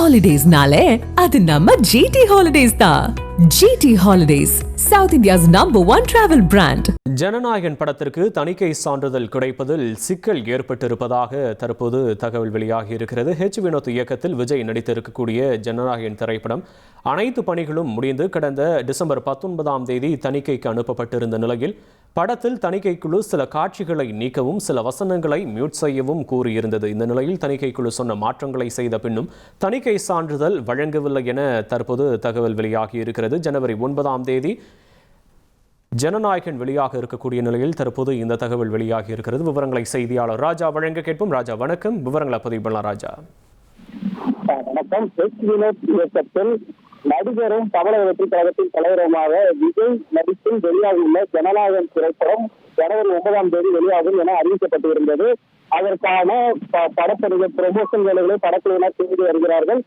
ஹாலிடேஸ்னாலே அது நம்ம ஜிடி ஹாலிடேஸ் தான் GT holidays south India's number one travel brand Jananayagan படத்திற்கு தணிக்கை சான்றிதழ் கிடைப்பதில் சிக்கல் ஏற்பட்டிருப்பதாக தற்போது தகவல் வெளியாகி இருக்கிறது. ஹெச் வினோத் இயக்கத்தில் விஜய் நடித்திருக்கக்கூடிய ஜனநாயகன் திரைப்படம் அனைத்து பணிகளும் முடிந்து கடந்த டிசம்பர் பத்தொன்பதாம் தேதி தணிக்கைக்கு அனுப்பப்பட்டிருந்த நிலையில் படத்தில் தணிக்கை குழு சில காட்சிகளை நீக்கவும் சில வசனங்களை மியூட் செய்யவும் கூறியிருந்தது. இந்த நிலையில் தணிக்கை குழு சொன்ன மாற்றங்களை செய்த பின்னும் தணிக்கை சான்றிதழ் வழங்கவில்லை என தற்போது தகவல் வெளியாகி இருக்கிறது. ஜனவரி ஒன்பதாம் தேதி ஜனநாயகன் வெளியாக இருக்கக்கூடிய நிலையில் தற்போது இந்த தகவல் வெளியாகி இருக்கிறது. விவரங்களை செய்தியாளர் ராஜா வழங்க கேட்போம். ராஜா வணக்கம். விவரங்களை பதிவு பண்ணலாம் ராஜா. வணக்கம். வினோத் இயக்கத்தில் நடிகரும் தமிழக வெற்றி கழகத்தின் தலைவருமாக விஜய் நடிப்பில் வெளியாகியுள்ள ஜனநாயகம் திரைப்படம் ஜனவரி ஒன்பதாம் தேதி வெளியாகும் என அறிவிக்கப்பட்டு இருந்தது அதற்கான ப- ப்ரொமோஷன் வேலைகளை படக்குழுவினர் செய்து வருகிறார்கள்.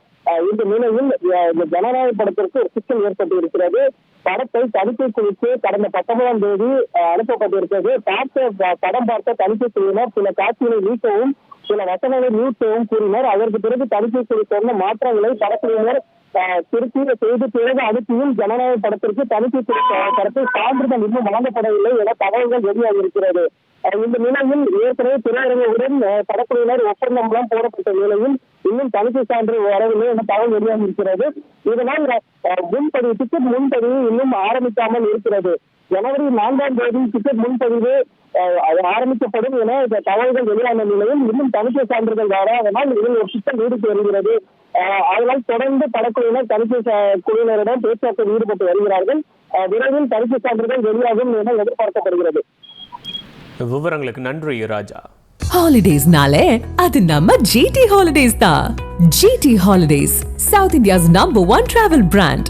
இந்த நிலையில் இந்த ஜனநாயக படத்திற்கு ஒரு சிக்கல் ஏற்பட்டு இருக்கிறது படத்தை தணிக்கை குழுக்கு கடந்த பத்தொன்பதாம் தேதி அனுப்பப்பட்டிருக்கிறது. பார்த்த படம் பார்த்த தணிக்கை குழுவினர் சில காட்சிகளை நீக்கவும் சில வசனங்களை நீட்டவும் கூறினர். அதற்கு பிறகு தணிக்கை குழு மாற்றங்களை படக்குழுவினர் அஹ், செய்து பிறகு அனுப்பியும் ஜனநாயக படத்திற்கு தணிக்கை குழு தரப்பில் சான்றிதழ் இன்னும் வழங்கப்படவில்லை என தகவல்கள் வெளியாகி இருக்கிறது. இந்த நிலையில் ஏற்கனவே திரையரங்குடன் படக்குழுவினர் ஒப்பந்தம் ஒப்பந்தம்லாம் போடப்பட்ட நிலையில் இன்னும் தணிக்கை சான்று வரவில்லை என தகவல் வெளியாகி இருக்கிறது. இதனால் அஹ், முன்பதிவு டிக்கெட் முன்பதிவு இன்னும் ஆரம்பிக்காமல் இருக்கிறது. ஜனவரி நான்காம் தேதி டிக்கெட் முன்பதிவு ஆரம்பிக்கப்படும் என தகவல்கள் வெளியான நிலையில் இன்னும் தணிக்கை சான்றிதழ் வராதனால் இதில் ஒரு சிக்கல் நீடித்து வருகிறது. அதனால் தொடர்ந்து படக்குழுவினர் தணிக்கை குழுவினரிடம் பேச்சுவார்த்தையில் ஈடுபட்டு வருகிறார்கள். விரைவில் தணிக்கை சான்றிதழ் வெளியாகும் என எதிர்பார்க்கப்படுகிறது. விவரங்களுக்கு நன்றி ராஜா. ஹாலிடேஸ்னாலே அது நம்ம ஜிடி ஹாலிடேஸ் தான். GT holidays south India's number one travel brand